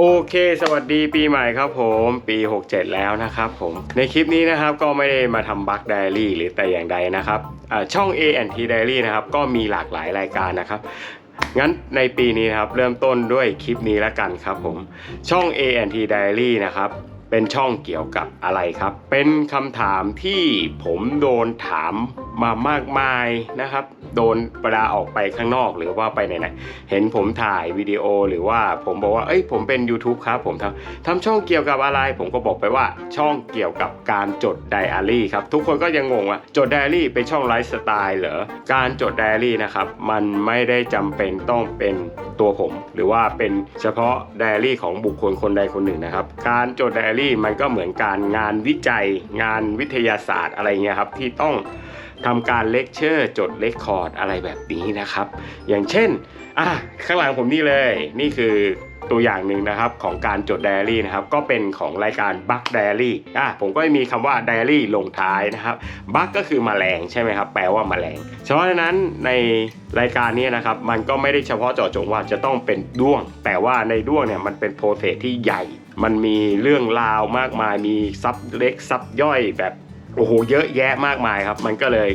โอเค สวัสดีปีใหม่ครับผมปี 67 แล้วนะครับผมในคลิปนี้นะครับก็ไม่ได้มาทำบัคไดอารี่หรือแต่อย่างใดนะครับช่อง A&T Diary นะครับก็มีหลากหลายรายการนะครับงั้นในปีนี้นะครับเริ่มต้นด้วยคลิปนี้แล้วกันครับผมช่อง A&T Diary นะครับ เป็นช่องเกี่ยวกับอะไรครับ เป็นคำถามที่ผมโดนถามมามากมายนะครับ โดนเวลาออกไปข้างนอกหรือว่าไปไหนๆเห็นผมถ่ายวิดีโอหรือว่าผมบอกว่า เอ้ยผมเป็น YouTube ครับ ผมทำทำช่องเกี่ยวกับอะไร ผมก็บอกไปว่าช่องเกี่ยวกับการจดไดอารี่ครับ ทุกคนก็ยังงงว่าจดไดอารี่เป็นช่องไลฟ์สไตล์เหรอ การจดไดอารี่นะครับ มันไม่ได้จำเป็นต้องเป็นตัวผม หรือว่าเป็นเฉพาะไดอารี่ของบุคคลคนใดคนหนึ่งนะครับ การจดไดอารี่มันก็เหมือนการงานวิจัย งานวิทยาศาสตร์อะไรเงี้ยครับที่ต้องทำการเลคเชอร์จดเลคคอร์ดอะไรแบบนี้นะครับ อย่างเช่นอะข้างหลังผมนี่เลยนี่คือตัวอย่างหนึ่งนะครับของการจดไดอารี่นะครับก็เป็นของรายการบัคไดอารี่อะผมก็มีคำว่าไดอารี่ลงท้ายนะครับบัคก็คือแมลงใช่ไหมครับแปลว่าแมลงเพราะฉะนั้นในรายการนี้นะครับมันก็ไม่ได้เฉพาะเจาะจงว่าจะต้องเป็นด้วง แต่ว่าในด้วงเนี่ยมันเป็นโปรเซสที่ใหญ่ มันมีเรื่องราวมากมาย มีซับเล็กซับย่อยแบบโอ้โหเยอะแยะมากมายครับ มันก็เลย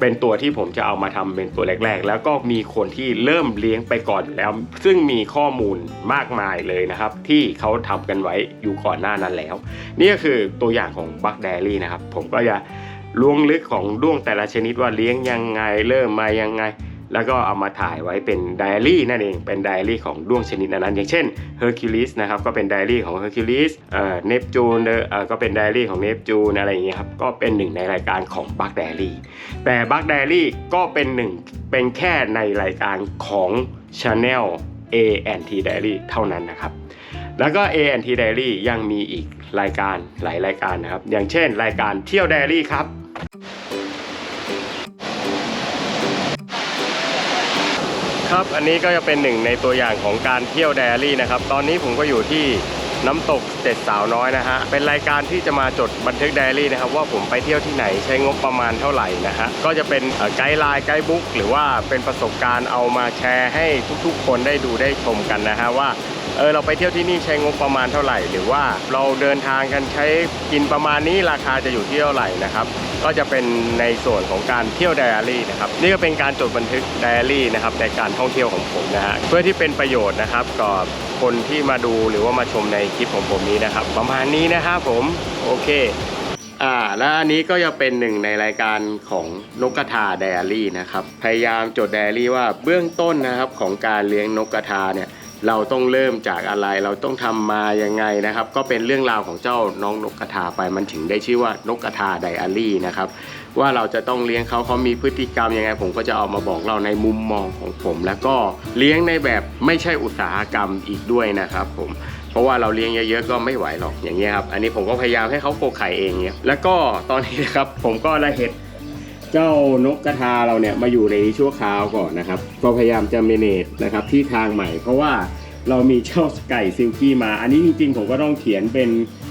เป็นตัวที่ผมจะเอามาทำเป็นตัวแรก ๆ แล้วก็มีคนที่เริ่มเลี้ยงไปก่อนอยู่แล้ว ซึ่งมีข้อมูลมากมายเลยนะครับ ที่เขาทำกันไว้อยู่ก่อนหน้านั้นแล้ว นี่ก็คือตัวอย่างของบัคแดรี่นะครับ ผมก็จะล้วงลึกของด้วงแต่ละชนิดว่าเลี้ยงยังไงเริ่มมายังไง แล้วก็เอามาถ่ายไว้เป็นไดอารี่นั่นเอง เป็นไดอารี่ของดวงชนิดนั้น อย่างเช่นเฮอร์คิวลิสนะครับก็เป็นไดอารี่ของเฮอร์คิวลิสเอ่อเนปจูนเอ่อก็เป็นไดอารี่ของเนปจูนอะไรอย่างเงี้ยครับ ก็เป็นหนึ่งในรายการของบัคไดอารี่แต่บัคไดอารี่ก็เป็นหนึ่งเป็นแค่ในรายการของ Channel A&T Diary เท่านั้นนะครับ แล้วก็ A&T Diary ยังมีอีกรายการหลายรายการนะครับ อย่างเช่น รายการเที่ยวไดอารี่ครับ ครับ อันนี้ก็จะเป็นหนึ่งในตัวอย่างของการเที่ยวไดอารี่นะครับ ตอนนี้ผมก็อยู่ที่น้ำตกเจ็ดสาวน้อยนะฮะ เป็นรายการที่จะมาจดบันทึกไดอารี่นะครับ ว่าผมไปเที่ยวที่ไหนใช้งบประมาณเท่าไหร่นะฮะ ก็จะเป็นไกด์ไลน์ไกด์บุ๊กหรือว่าเป็นประสบการณ์เอามาแชร์ให้ทุกๆ คนได้ดูได้ชมกันนะฮะว่าเออเราไปเที่ยวที่นี่ใช้งบประมาณเท่าไหร่ หรือว่าเราเดินทางกันใช้กินประมาณนี้ราคาจะอยู่ที่เท่าไหร่นะครับ ก็จะเป็นในส่วนของการเที่ยวไดอารี่นะครับนี่ก็เป็นการจดบันทึกไดอารี่นะครับในการท่องเที่ยวของผมนะฮะเพื่อที่เป็นประโยชน์นะครับกับคนที่มาดูหรือว่ามาชมในคลิปของผมนี้นะครับ ประมาณนี้นะครับผมโอเคอ่าและอันนี้ก็จะเป็นหนึ่งในรายการของนกกระทาไดอารี่นะครับพยายามจดไดอารี่ว่าเบื้องต้นนะครับของการเลี้ยงนกกระทาเนี่ย เราต้องเริ่มจากอะไรเราต้องทำมายังไงนะครับ ก็เป็นเรื่องราวของเจ้าน้องนกกระทาไปมันถึงได้ชื่อว่านกกระทาไดอารี่นะครับ ว่าเราจะต้องเลี้ยงเขาเขามีพฤติกรรมยังไง ผมก็จะเอามาบอกเราในมุมมองของผม แล้วก็เลี้ยงในแบบไม่ใช่อุตสาหกรรมอีกด้วยนะครับ ผมเพราะว่าเราเลี้ยงเยอะๆก็ไม่ไหวหรอกอย่างเงี้ยครับอันนี้ผมก็พยายามให้เขาโกไข่เองเนี่ยแล้วก็ตอนนี้นะครับผมก็ได้เห็ด เจ้านกกระทาเราเนี่ยมาอยู่ในนี้ชั่วคราวก่อนนะครับก็พยายามจะเมเนจนะครับที่ทางใหม่ เพราะว่าเรามีเจ้าไก่ซิลกี้มา อันนี้จริงๆผมก็ต้องเขียนเป็น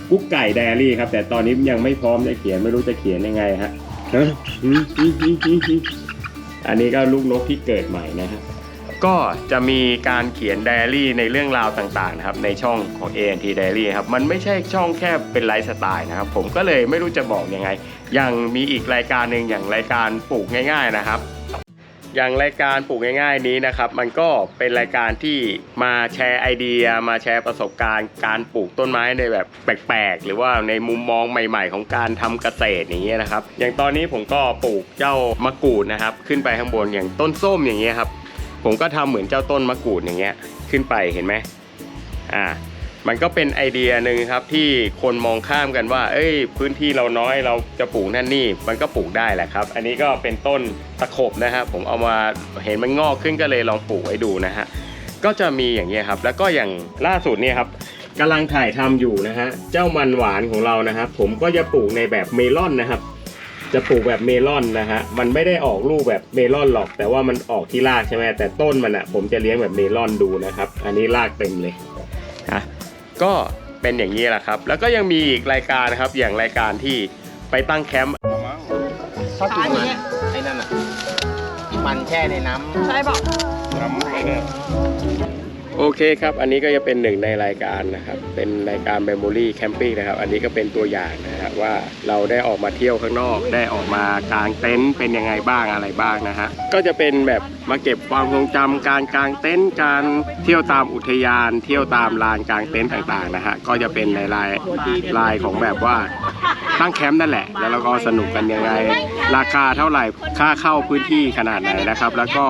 กุ๊กไก่ไดอารี่ครับ แต่ตอนนี้ยังไม่พร้อมจะเขียนไม่รู้จะเขียนยังไงฮะฮะอืมอืมอืมอืมอืมอันนี้ก็ลูกนกที่เกิดใหม่นะฮะ ก็จะมีการเขียนไดอารี่ในเรื่องราวต่างๆนะครับในช่องของ ANT Diary ครับมันไม่ใช่ช่องแค่เป็นไลฟ์สไตล์นะครับ ผมก็เลยไม่รู้จะบอกยังไงย่างมีอีกรายการหนึ่งอย่างรายการปลูกง่าย ๆนะครับ อย่างรายการปลูกง่าย ๆนี้นะครับ มันก็เป็นรายการที่มาแชร์ไอเดีย มาแชร์ประสบการณ์การปลูกต้นไม้ในแบบแปลกๆ หรือว่าในมุมมองใหม่ๆ ของการทำเกษตรอย่างเงี้ยนะครับ อย่างตอนนี้ผมก็ปลูกเจ้ามะกรูดนะครับ ขึ้นไปข้างบนอย่างต้นส้มอย่างเงี้ยครับ ผมก็ทำเหมือนเจ้าต้นมะกรูดอย่างเงี้ยขึ้นไปเห็นไหมอ่ามันก็เป็นไอเดียหนึ่งครับที่คนมองข้ามกันว่า เอ้ย พื้นที่เราน้อยเราจะปลูกนั่นนี่ มันก็ปลูกได้แหละครับ อันนี้ก็เป็นต้นตะขบนะฮะผมเอามาเห็นมันงอกขึ้นก็เลยลองปลูกไว้ดูนะฮะก็จะมีอย่างเงี้ยครับ แล้วก็อย่างล่าสุดเนี่ยครับกำลังถ่ายทำอยู่นะฮะเจ้ามันหวานของเรานะครับ ผมก็จะปลูกในแบบเมลอนนะครับ จะปลูกแบบเมลอนนะฮะ มันไม่ได้ออกลูกแบบเมลอนหรอก แต่ว่ามันออกที่รากใช่ไหมแต่ต้นมันอะผมจะเลี้ยงแบบเมลอนดูนะครับ อันนี้รากเต็มเลยนะก็เป็นอย่างนี้แหละครับ แล้วก็ยังมีอีกรายการนะครับ อย่างรายการที่ไปตั้งแคมป์ชอบกินมันไอ้นั่นอะมันแช่ในน้ำใช่บอกน้ำเนี่ย โอเคครับ อันนี้ก็จะเป็นหนึ่งในรายการนะครับ เป็นรายการ Memory Camping นะครับ อันนี้ก็เป็นตัวอย่างนะครับว่าเราได้ออกมาเที่ยวข้างนอก ได้ออกมากางเต็นท์เป็นยังไงบ้างอะไรบ้างนะฮะ ก็จะเป็นแบบมาเก็บความทรงจำการกางเต็นท์การเที่ยวตามอุทยาน เที่ยวตามลานกางเต็นท์ต่างๆนะฮะ ก็จะเป็นในลายลายของแบบว่าตั้งแคมป์นั่นแหละ แล้วเราก็สนุกกันยังไง ราคาเท่าไหร่ ค่าเข้าพื้นที่ขนาดไหนนะครับ แล้วก็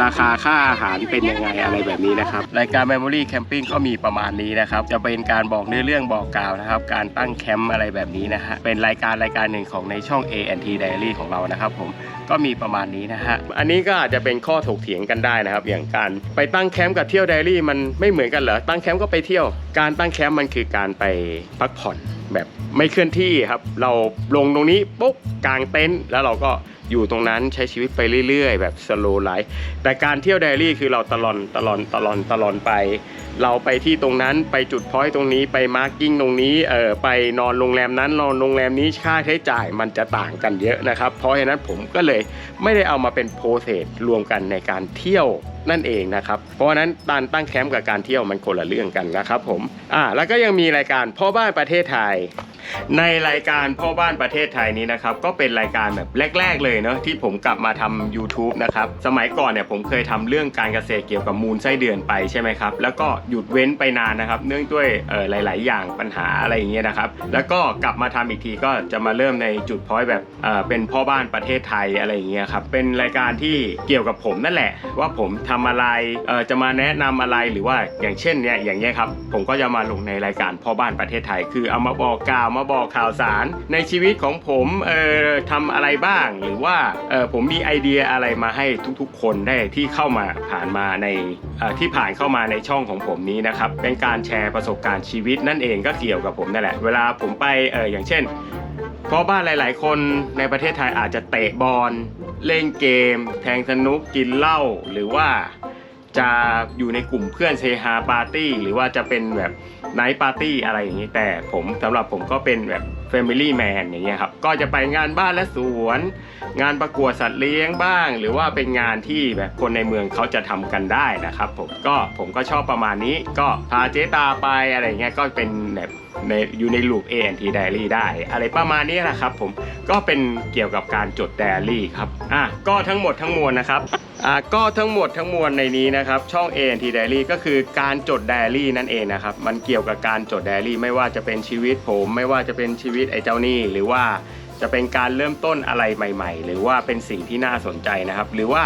ราคาค่าอาหารเป็นยังไงอะไรแบบนี้นะครับรายการ Memory Camping ก็มีประมาณนี้นะครับ จะเป็นการบอกเนื้อเรื่องบอกกล่าวนะครับ การตั้งแคมป์อะไรแบบนี้นะฮะเป็นรายการรายการหนึ่งของในช่อง A&T Diary ของเรานะครับ ผมก็มีประมาณนี้นะฮะอันนี้ก็อาจจะเป็นข้อถกเถียงกันได้นะครับ อย่างการไปตั้งแคมป์กับเที่ยวไดรี่มันไม่เหมือนกันเหรอตั้งแคมป์ก็ไปเที่ยว การตั้งแคมป์มันคือการไปพักผ่อนแบบไม่เคลื่อนที่ครับ เราลงตรงนี้ปุ๊บกางเต็นท์แล้วเราก็ อยู่ตรงนั้นใช้ชีวิตไปเรื่อย ๆ แบบสโลไลฟ์แต่การเที่ยวไดรี่คือเราตลอนตลอนตลอนตลอนไป เราไปที่ตรงนั้นไปจุดพอยต์ตรงนี้ไปมาร์กิ้งตรงนี้เออไปนอนโรงแรมนั้นนอนโรงแรมนี้ค่าใช้จ่ายมันจะต่างกันเยอะนะครับ เพราะฉะนั้นผมก็เลยไม่ได้เอามาเป็นโปรเซสรวมกันในการเที่ยวนั่นเองนะครับ เพราะฉะนั้นการตั้งแคมป์กับการเที่ยวมันคนละเรื่องกันนะครับผมอ่าแล้วก็ยังมีรายการพ่อบ้านประเทศไทย ในรายการพ่อบ้านประเทศไทยนี้นะครับก็เป็นรายการแบบแรก ๆ เลยเนาะที่ผมกลับมาทำ YouTube นะครับสมัยก่อนเนี่ยผมเคยทำเรื่องการเกษตรเกี่ยวกับมูลไส้เดือนไปใช่ไหมครับแล้วก็หยุดเว้นไปนานนะครับ เนื่องด้วยเออหลาย ๆ อย่างปัญหาอะไรอย่างเงี้ยนะครับ แล้วก็กลับมาทำอีกทีก็จะมาเริ่มในจุดพอยแบบเออเป็นพ่อบ้านประเทศไทยอะไรอย่างเงี้ยครับเป็นรายการที่เกี่ยวกับผมนั่นแหละว่าผมททำอะไรเออจะมาแนะนำอะไรหรือว่าอย่างเช่นเนี่ยอย่างเงี้ยครับผมก็จะมาลงในรายการพ่อบ้านประเทศไทย คือเอามาบอกกล่าวมาบอกข่าวสาร ในชีวิตของผมเออทำอะไรบ้างหรือว่าเออผมมีไอเดียอะไรมาให้ทุกๆ คนได้ที่เข้ามาผ่านมาในเอ่อที่ผ่านเข้ามาในช่องของผมนี้นะครับเป็นการแชร์ประสบการณ์ชีวิตนั่นเองก็เกี่ยวกับผมนั่นแหละ เวลาผมไปเอออย่างเช่น เพราะบ้านหลาย ๆ คนในประเทศไทยอาจจะเตะบอลเล่นเกม แทงสนุกกินเหล้าหรือว่าจะอยู่ในกลุ่มเพื่อนเซฮาปาร์ตี้หรือว่าจะเป็นแบบไนท์ปาร์ตี้อะไรอย่างนี้แต่ผมสำหรับผมก็เป็นแบบ Family Man อย่างเงี้ยครับก็จะไปงานบ้านและสวน งานประกวดสัตว์เลี้ยงบ้าง หรือว่าเป็นงานที่แบบคนในเมืองเขาจะทำกันได้นะครับผมก็ผมก็ชอบประมาณนี้ก็พาเจ๊ตาไปอะไรเงี้ยก็เป็นแบบในอยู่ในลูป A&T Diary ได้ อะไรประมาณนี้แหละครับผมก็เป็นเกี่ยวกับการจด Diary ครับอะก็ทั้งหมดทั้งมวลนะครับอ่าก็ทั้งหมดทั้งมวลในนี้นะครับช่อง ANT Diary ก็คือการจด Diary นั่นเองนะครับมันเกี่ยวกับการจด Diary ไม่ว่าจะเป็นชีวิตผม ไม่ว่าจะเป็นชีวิตไอ้เจ้านี่หรือว่าจะเป็นการเริ่มต้นอะไรใหม่ ๆ หรือว่าเป็นสิ่งที่น่าสนใจนะครับ หรือว่า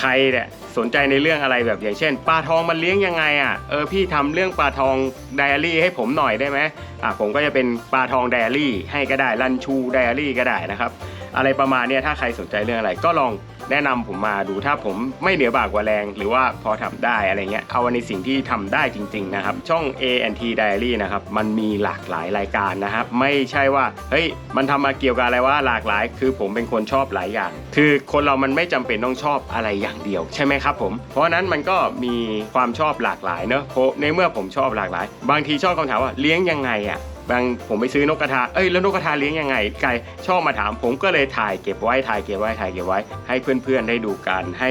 ใครเนี่ยสนใจในเรื่องอะไรแบบอย่างเช่นปลาทองมันเลี้ยงยังไงอะเออพี่ทำเรื่องปลาทองไดอารี่ให้ผมหน่อยได้ไหมอะผมก็จะเป็นปลาทองไดอารี่ให้ก็ได้ลันชูไดอารี่ก็ได้นะครับ อะไรประมาณเนี้ยถ้าใครสนใจเรื่องอะไรก็ลอง แนะนำผมมาดูถ้าผมไม่เหนือบากกว่าแรง หรือว่าพอทำได้อะไรเงี้ยเอาในสิ่งที่ทำได้จริง ๆ นะครับ ช่อง A&T Diary นะครับ มันมีหลากหลายรายการนะครับ ไม่ใช่ว่าเฮ้ยมันทำมาเกี่ยวกับอะไรว่าหลากหลาย คือผมเป็นคนชอบหลายอย่าง คือคนเรามันไม่จำเป็นต้องชอบอะไรอย่างเดียวใช่ไหมครับผม เพราะนั้นมันก็มีความชอบหลากหลายเนอะเพราะในเมื่อผมชอบหลากหลาย บางทีชอบคำถามว่าเลี้ยงยังไงอะ บางผมไปซื้อนกกระทา เอ้ยแล้วนกกระทาเลี้ยงยังไงไก่ชอบมาถาม ผมก็เลยถ่ายเก็บไว้ถ่ายเก็บไว้ถ่ายเก็บไว้ ให้เพื่อนๆได้ดูกันให้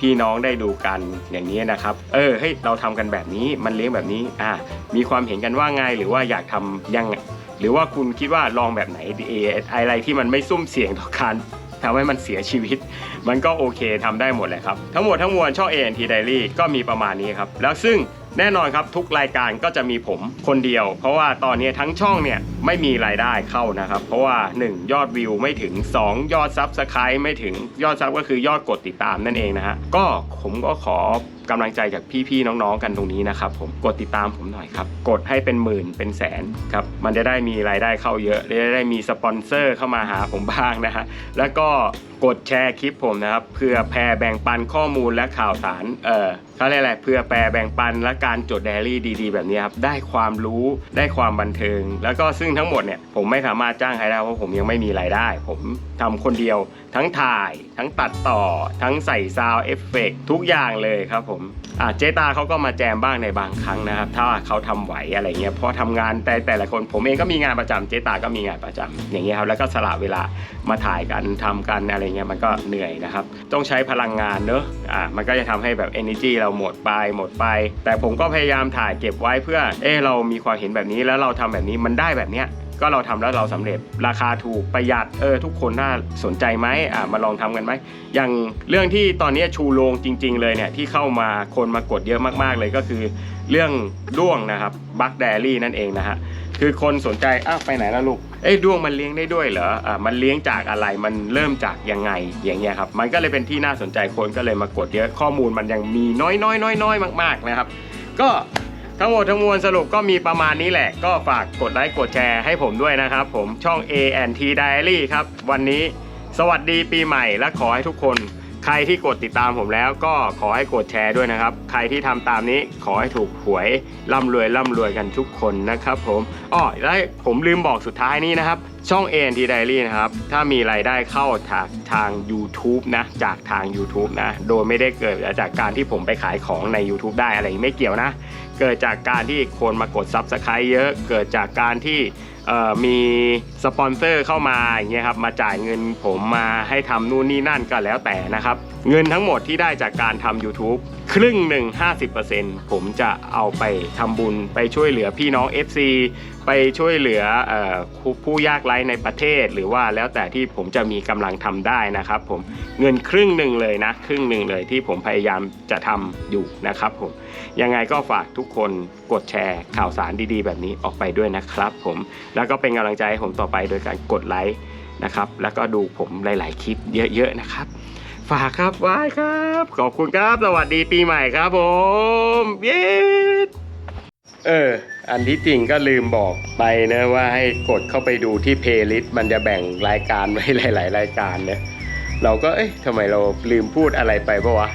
พี่น้องได้ดูกันอย่างนี้นะครับ เออเฮ้ยเราทำกันแบบนี้มันเลี้ยงแบบนี้อ่ามีความเห็นกันว่าไงหรือว่าอยากทำยังหรือว่าคุณคิดว่าลองแบบไหนดีอะไรที่มันไม่ซุ่มเสี่ยงต่อการทำให้มันเสียชีวิต มันก็โอเคทำได้หมดแหละครับ ทั้งหมดทั้งมวลช่อง ANT Diary ก็มีประมาณนี้ครับ แล้วซึ่ง แน่นอนครับทุกรายการก็จะมีผมคนเดียว เพราะว่าตอนนี้ทั้งช่องเนี่ยไม่มีรายได้เข้านะครับ เพราะว่า 1 ยอดวิวไม่ถึง 2 ยอดซับสไครต์ไม่ถึงยอดซับก็คือยอดกดติดตามนั่นเองนะฮะก็ผมก็ขอกำลังใจจากพี่ๆน้องๆกันตรงนี้นะครับผมกดติดตามผมหน่อยครับ กดให้เป็นหมื่นเป็นแสนครับมันจะได้มีรายได้เข้าเยอะจะได้มีสปอนเซอร์เข้ามาหาผมบ้างนะฮะแล้วก็กดแชร์คลิปผมนะครับเพื่อแพร่แบ่งปันข้อมูลและข่าวสารเออเขาเรียกอะไรเพื่อแปรแบ่งปันและการจดไดอารี่ดี ๆ แบบนี้ครับได้ความรู้ได้ความบันเทิง แล้วก็ซึ่งทั้งหมดเนี่ยผมไม่สามารถจ้างใครได้เพราะผมยังไม่มีรายได้ ผมทำคนเดียวทั้งถ่าย ทั้งตัดต่อ ทั้งใส่ซาวเอฟเฟกทุกอย่างเลยครับผมอะเจตาเขาก็มาแจมบ้างในบางครั้งนะครับ ถ้าเขาทำไหวอะไรเงี้ยเพราะทำงานแต่แต่ละคนผมเองก็มีงานประจำเจตาก็มีงานประจำอย่างเงี้ยครับแล้วก็สละเวลามาถ่ายกันทำกันอะไรเงี้ยมันก็เหนื่อยนะครับ ต้องใช้พลังงานเนอะอ่ามันก็จะทำให้แบบ energy เราหมดไปหมดไป แต่ผมก็พยายามถ่ายเก็บไว้เพื่อเออเรามีความเห็นแบบนี้แล้วเราทำแบบนี้มันได้แบบเนี้ย ก็เราทำแล้วเราสำเร็จราคาถูกประหยัดเออทุกคนน่าสนใจไหมอ่ามาลองทำกันไหมอย่างเรื่องที่ตอนนี้ชูโรงจริง ๆ เลยเนี่ยที่เข้ามาคนมากดเยอะมากๆเลยก็คือ เรื่องด้วงนะครับบัคแดรี่นั่นเองนะฮะคือคนสนใจอ้าวไปไหนแล้วลูกเอ้ยด้วงมันเลี้ยงได้ด้วยเหรออ่ามันเลี้ยงจากอะไรมันเริ่มจากยังไงอย่างเงี้ยครับมันก็เลยเป็นที่น่าสนใจคนก็เลยมากดเยอะข้อมูลมันยังมีน้อยๆน้อยๆมาก ๆนะครับ ก็ ทั้งหมดทั้งมวลสรุปก็มีประมาณนี้แหละ ก็ฝากกดไลค์กดแชร์ให้ผมด้วยนะครับ ผมช่อง A T Diary ครับ วันนี้สวัสดีปีใหม่และขอให้ทุกคน ใครที่กดติดตามผมแล้วก็ขอให้กดแชร์ด้วยนะครับ ใครที่ทำตามนี้ขอให้ถูกหวยร่ำรวยร่ำรวยกันทุกคนนะครับผมอ้อและผมลืมบอกสุดท้ายนี้นะครับ ช่อง A T Diary นะครับ ถ้ามีรายได้เข้าทาง ทาง YouTube นะ จากทาง YouTube นะ โดยไม่ได้เกิดจากการที่ผมไปขายของใน YouTube ได้อะไรอย่างนี้ไม่เกี่ยวนะ เกิดจากการที่คนมากด Subscribe เยอะ เกิดจากการที่มีสปอนเซอร์เข้ามาอย่างเงี้ยครับมาจ่ายเงินผมมาให้ทำนู่นนี่นั่นก็แล้วแต่นะครับ เงินทั้งหมดที่ได้จากการทำ YouTube ครึ่งหนึ่ง50%ผมจะเอาไปทำบุญไปช่วยเหลือพี่น้อง FC ไปช่วยเหลืออผู้ยากไร้ในประเทศ หรือว่าแล้วแต่ที่ผมจะมีกำลังทำได้นะครับผมเงินครึ่งหนึ่งเลยนะครึ่งหนึ่งเลยที่ผมพยายามจะทำอยู่นะครับผมยังไงก็ฝากทุกคนกดแชร์ข่าวสารดีๆ แบบนี้ออกไปด้วยนะครับผมแล้วก็เป็นกำลังใจให้ผมต่อไปโดยการกดไลค์นะครับแล้วก็ดูผมหลาย ๆ คลิปเยอะ ๆ นะครับ ฝากครับไว้ครับ ขอบคุณครับ สวัสดีปีใหม่ครับผม เย้ เออ อันที่จริงก็ลืมบอกไปนะว่าให้กดเข้าไปดูที่เพลย์ลิสต์มันจะแบ่งรายการไว้หลาย ๆ รายการเนี่ยเราก็เอ๊ะทำไมเราลืมพูดอะไรไปปะวะ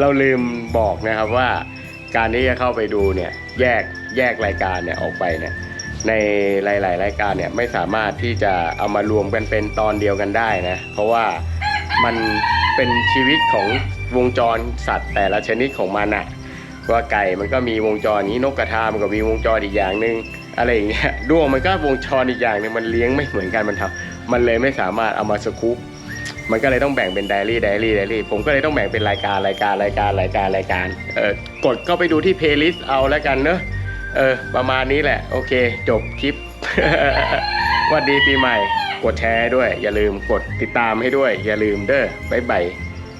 เราลืมบอกนะครับว่า การที่จะเข้าไปดูเนี่ยแยกแยกรายการเนี่ยออกไปเนี่ยในหลาย ๆ รายการเนี่ยไม่สามารถที่จะเอามารวมกันเป็นตอนเดียวกันได้นะ เพราะว่ามันเป็นชีวิตของวงจรสัตว์แต่ละชนิดของมันอะ ว่าไก่มันก็มีวงจรนี้นกกระทามันก็มีวงจรอีกอย่างหนึ่งอะไรอย่างเงี้ยด้วงมันก็วงจรอีกอย่างหนึ่งมันเลี้ยงไม่เหมือนกันมันทำมันเลยไม่สามารถเอามาสกู๊ปมันก็เลยต้องแบ่งเป็นไดรี่ไดรี่ไดรี่ผมก็เลยต้องแบ่งเป็นรายการรายการรายการรายการรายการเออกดเข้าไปดูที่เพลย์ลิสต์เอาแล้วกันเนอะเออประมาณนี้แหละ โอเค จบคลิปวัสดีปีใหม่ กดแชร์ด้วย อย่าลืมกดติดตามให้ด้วย อย่าลืมเด้อบ๊ายบาย